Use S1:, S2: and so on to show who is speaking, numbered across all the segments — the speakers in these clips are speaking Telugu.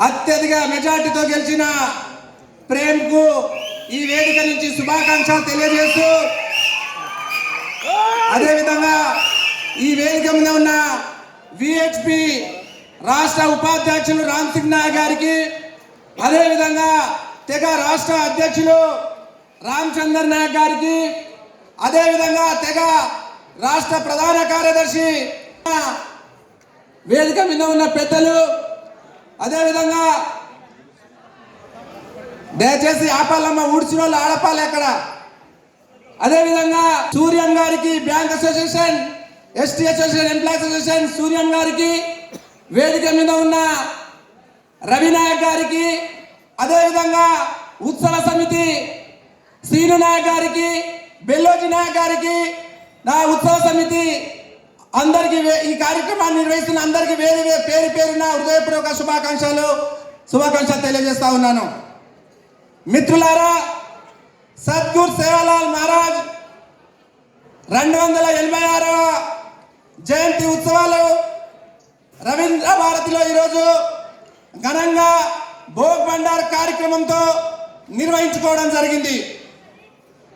S1: అత్యధిక మెజార్టీతో గెలిచిన ప్రేమ్కు ఈ వేదిక నుంచి శుభాకాంక్షలు తెలియజేస్తూ అదేవిధంగా ఈ వేదిక మీద ఉన్న విహెచ్పి రాష్ట్ర ఉపాధ్యక్షులు రామ్ సింగ్ గారికి అదేవిధంగా తెగ రాష్ట్ర అధ్యక్షులు రామచందర్ నాయక్ గారికి అదేవిధంగా తెగ రాష్ట్ర ప్రధాన కార్యదర్శి వేదిక మీద ఉన్న పెద్దలు అదేవిధంగా దయచేసి ఆపాలమ్మ ఊడ్చిన వాళ్ళు ఆడపాలి అక్కడ. అదేవిధంగా సూర్యం గారికి bank association ST association employees association Suryam గారికి వేదిక మీద ఉన్న రవినాయక్ గారికి అదేవిధంగా ఉత్సవ సమితి శ్రీను నాయక్ గారికి బెల్లోజి నాయక్ గారికి నా ఉత్సవ సమితి అందరికి వే- ఈ కార్యక్రమాన్ని నిర్వహిస్తున్న అందరికి వేరు పేరు పేరున హృదయపూర్వక శుభాకాంక్షలు శుభాకాంక్షలు తెలియజేస్తా ఉన్నాను. మిత్రులారా సద్గురు సేవాలాల్ మహారాజ్ రెండు వందల ఎనభై ఆరవ జయంతి ఉత్సవాలు రవీంద్ర భారతిలో ఈరోజు ఘనంగా భోగ్ భండార్ కార్యక్రమంతో నిర్వహించుకోవడం జరిగింది.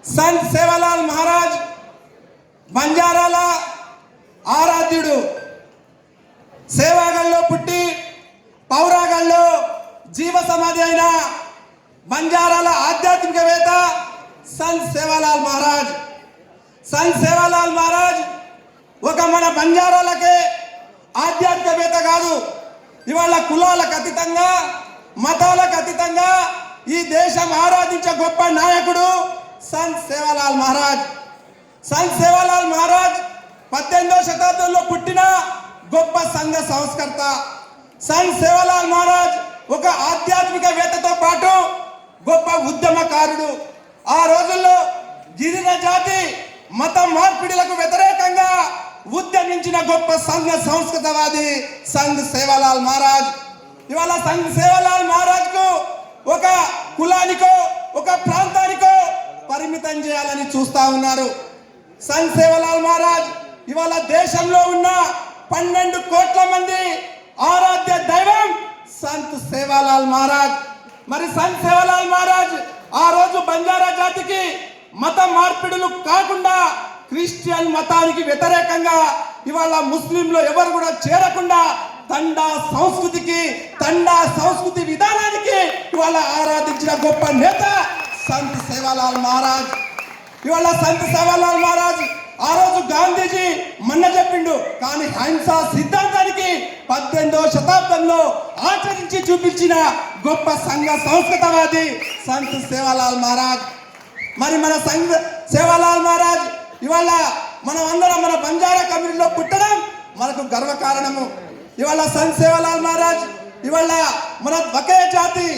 S1: సంత్ సేవాలాల్ మహారాజ్ పుట్టి పౌరాగల్లో జీవ సమాధి అయిన బంజారాల ఆధ్యాత్మికవేత్త సంత్ సేవాలాల్ మహారాజ్. సంత్ సేవాలాల్ మహారాజ్ ఒక మన బంజారాలకే ఆధ్యాత్మికవేత్త కాదు. ఇవాళ కులాలకు అతీతంగా మతాలకు అతీతంగా ఈ దేశం ఆరాధించే గొప్ప నాయకుడు సంత్ సేవాలాల్ మహారాజ్. సంత్ సేవాలాల్ మహారాజ్ పద్దెనిమిదవ శతాబ్దంలో పుట్టిన గొప్ప సంఘ సంస్కర్త సంత్ సేవలాల్ మహారాజ్ ఒక ఆధ్యాత్మిక వేత్తతో పాటు గొప్ప ఉద్యమకారుడు. ఆ రోజుల్లో గిరిజన జాతి మత మార్పిడులకు వ్యతిరేకంగా ఉద్యమించిన గొప్ప సంఘ సంస్కృతవాది సంఘ్ సేవలాల్ మహారాజ్. ఇవాళ సంఘ్ సేవలాల్ మహారాజ్కు ఒక కులానికో ఒక ప్రాంతానికో పరిమితం చేయాలని చూస్తా ఉన్నారు. సంఘ్ సేవలాల్ మహారాజ్ ఇవాళ దేశంలో ఉన్న పన్నెండు కోట్ల మంది ఆరాధ్య దైవం సంత్ సేవాలాల్ మహారాజ్. మరి సంత్ సేవాలాల్ మహారాజ్ ఆ రోజు బంజారా జాతికి మత మార్పిడులు కాకుండా క్రిస్టియన్ మతానికి వ్యతిరేకంగా ఇవాళ ముస్లింలు ఎవరు కూడా చేరకుండా తండా సంస్కృతికి తండా సంస్కృతి విధానానికి ఇవాళ ఆరాధించిన గొప్ప నేత సంత్ సేవాలాల్ మహారాజ్. ఇవాళ సంత్ సేవాలాల్ మహారాజ్ ఆ రోజు గాంధీజీ మన్న చెప్పిండు కానీ అహింసా సిద్ధాంతానికి పద్దెనిమిదవ శతాబ్దంలో ఆచరించి చూపించిన గొప్ప సంఘ సంస్కృతవాది సంత్ సేవాలాల్ మహారాజ్. మరి మన సంఘ సేవాలాల్ మహారాజ్ ఇవాళ మనం అందరం మన బంజారా కమ్యూనిటీలో పుట్టడం మనకు గర్వకారణము ఇవాళ సంత్ సేవాలాల్ మహారాజ్ ఇవాళ మన ఒకే జాతి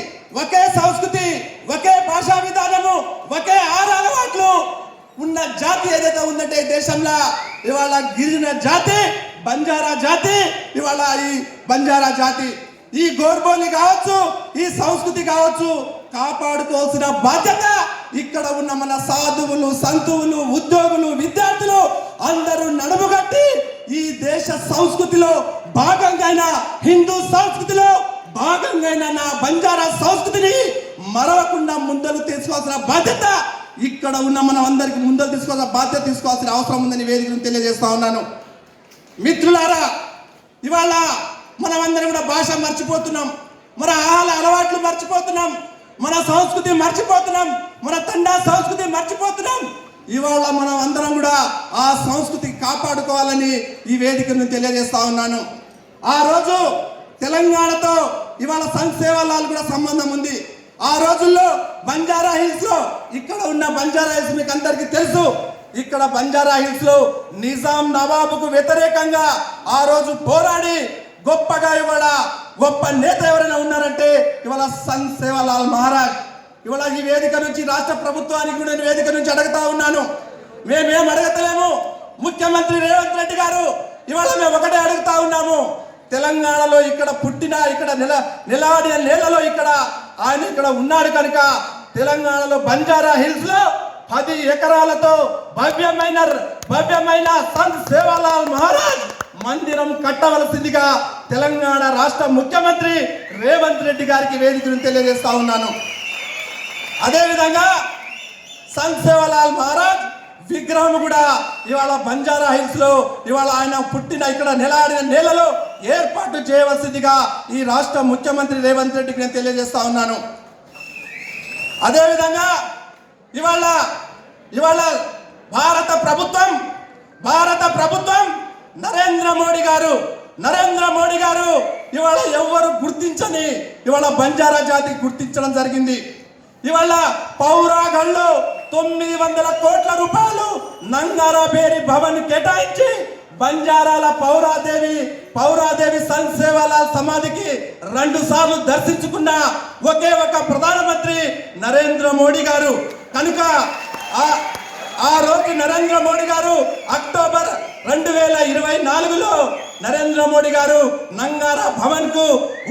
S1: ఒకే సంస్కృతి ఒకే భాషా విధానము ఒకే ఆరు అలవాట్లు ఉన్న జాతి ఏదైతే ఉందంటే ఈ దేశంలో ఇవాళ గిరిజన జాతి బంజారా జాతి ఇవాళ ఈ బంజారా జాతి. ఈ గోర్బోలి కావచ్చు ఈ సంస్కృతి కావచ్చు కాపాడుకోవాల్సిన బాధ్యత ఇక్కడ ఉన్న మన సాధువులు సంతువులు ఉద్యోగులు విద్యార్థులు అందరూ నడుముగట్టి ఈ దేశ సంస్కృతిలో భాగంగా హిందూ సంస్కృతిలో భాగంగా నా బంజారా సంస్కృతిని మరవకుండా ముందలు తీసుకోవాల్సిన బాధ్యత ఇక్కడ ఉన్న మనం అందరికి ముందర తీసుకోవాల్సిన బాధ్యత తీసుకోవాల్సిన అవసరం ఉందని వేదికను తెలియజేస్తా ఉన్నాను. మిత్రులారా ఇవాళ మనం అందరం కూడా భాష మర్చిపోతున్నాం. మన ఆహార అలవాట్లు మర్చిపోతున్నాం. మన సంస్కృతి మర్చిపోతున్నాం. మన తండా సంస్కృతి మర్చిపోతున్నాం. ఇవాళ మనం అందరం కూడా ఆ సంస్కృతి కాపాడుకోవాలని ఈ వేదికను తెలియజేస్తా ఉన్నాను. ఆ రోజు తెలంగాణతో ఇవాళ సంక్షేమాలు కూడా సంబంధం ఉంది. ఆ రోజుల్లో బంజారా హిల్స్లో ఇక్కడ ఉన్న బంజారా హిల్స్ మీకు అందరికీ తెలుసు. ఇక్కడ బంజారా హిల్స్లో నిజాం నవాబుకు వ్యతిరేకంగా ఆ రోజు పోరాడి గొప్పగా ఇవాళ గొప్ప నేత ఎవరైనా ఉన్నారంటే ఇవాళ సంఘ్ సేవలాల్ మహారాజ్. ఇవాళ ఈ వేదిక నుంచి రాష్ట్ర ప్రభుత్వానికి కూడా నేను వేదిక నుంచి అడుగుతా ఉన్నాను. మేమేం అడగతలేము? ముఖ్యమంత్రి రేవంత్ రెడ్డి గారు ఇవాళ మేము ఒకటే అడుగుతా ఉన్నాము. తెలంగాణలో ఇక్కడ పుట్టిన ఇక్కడ నిల నిలబడిన నేలలో ఇక్కడ ఆయన ఇక్కడ ఉన్నాడు కనుక తెలంగాణలో బంజారా హిల్స్లో పది ఎకరాలతో భవ్యమైన భవ్యమైన సంత్ సేవాలాల్ మహారాజ్ మందిరం కట్టవలసిందిగా తెలంగాణ రాష్ట్ర ముఖ్యమంత్రి రేవంత్ రెడ్డి గారికి వేదికను తెలియజేస్తా ఉన్నాను. అదేవిధంగా సంత్ సేవలాల్ మహారాజ్ విగ్రహం కూడా ఇవాళ బంజారా హిల్స్లో ఇవాళ ఆయన పుట్టిన ఇక్కడ నెలాడిన నేలలో ఏర్పాటు చేయవలసిందిగా ఈ రాష్ట్ర ముఖ్యమంత్రి రేవంత్ రెడ్డికి నేను తెలియజేస్తా ఉన్నాను. అదేవిధంగా ఇవాళ ఇవాళ భారత ప్రభుత్వం భారత ప్రభుత్వం నరేంద్ర మోడీ గారు నరేంద్ర మోడీ గారు ఇవాళ ఎవ్వరు గుర్తించని ఇవాళ బంజారా జాతికి గుర్తించడం జరిగింది. ఇవాళ పౌరాగళ్ళు తొమ్మిది వందల కోట్ల రూపాయలు నంగారాబేరి భవన్ కేటాయించి బంజారాల పౌరాదేవి పౌరాదేవి సంత్ సేవాలాల్ సమాధికి రెండు సార్లు దర్శించుకున్న ఒకే ఒక ప్రధానమంత్రి నరేంద్ర మోడీ గారు. కనుక ఆ ఆ రోజు నరేంద్ర మోడీ గారు అక్టోబర్ రెండు వేల ఇరవై నాలుగులో నరేంద్ర మోడీ గారు నంగారా భవన్కు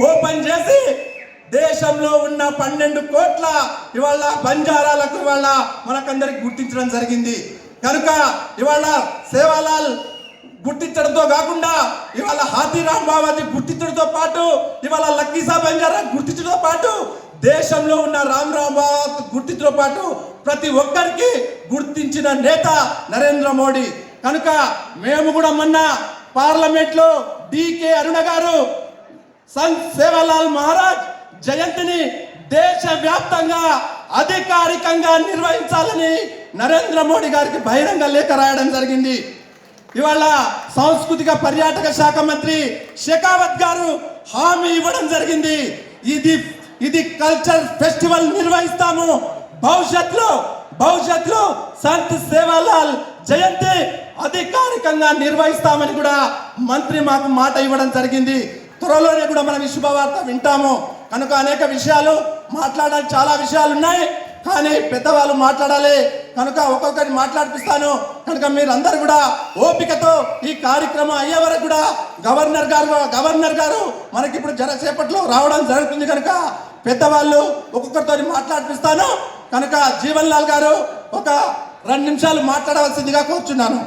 S1: ఓపెన్ చేసి దేశంలో ఉన్న పన్నెండు కోట్ల ఇవాళ బంజారాలకు ఇవాళ మనకందరికి గుర్తించడం జరిగింది. కనుక ఇవాళ సేవాలాల్ గుర్తించడంతో కాకుండా ఇవాళ హాతీరామ్ బాబాజీ గుర్తించడంతో పాటు ఇవాళ లక్కీ సాబ్ ఎంజారా గుర్తించడంతో పాటు దేశంలో ఉన్న రామ్ రామ్ బాబా గుర్తించడంతో పాటు ప్రతి ఒక్కరికి గుర్తించిన నేత నరేంద్ర మోడీ. కనుక మేము కూడా మొన్న పార్లమెంట్లో డికే అరుణ గారు సంత్ సేవాలాల్ మహారాజ్ జయంతిని దేశవ్యాప్తంగా అధికారికంగా నిర్వహించాలని నరేంద్ర మోడీ గారికి బహిరంగ లేఖ రాయడం జరిగింది. ఇవాళ సాంస్కృతిక పర్యాటక శాఖ మంత్రి షెకావత్ గారు హామీ ఇవ్వడం జరిగింది. ఇది ఇది కల్చర్ ఫెస్టివల్ నిర్వహిస్తాము. భవిష్యత్తులో భవిష్యత్తులో సంత్ సేవాలాల్ జయంతి అధికారికంగా నిర్వహిస్తామని కూడా మంత్రి మాకు మాట ఇవ్వడం జరిగింది. త్వరలోనే కూడా మనం ఈ శుభవార్త వింటాము. కనుక అనేక విషయాలు మాట్లాడాలి చాలా విషయాలు ఉన్నాయి. కానీ పెద్దవాళ్ళు మాట్లాడాలి. కనుక ఒక్కొక్కరిని మాట్లాడిపిస్తాను. కనుక మీరందరూ కూడా ఓపికతో ఈ కార్యక్రమం అయ్యే వరకు కూడా గవర్నర్ గారు గవర్నర్ గారు మనకి ఇప్పుడు జరసేపట్లో రావడం జరుగుతుంది కనుక పెద్దవాళ్ళు ఒక్కొక్కరితో మాట్లాడిపిస్తాను. కనుక జీవన్ లాల్ గారు ఒక రెండు నిమిషాలు మాట్లాడవలసిందిగా కూర్చున్నాను.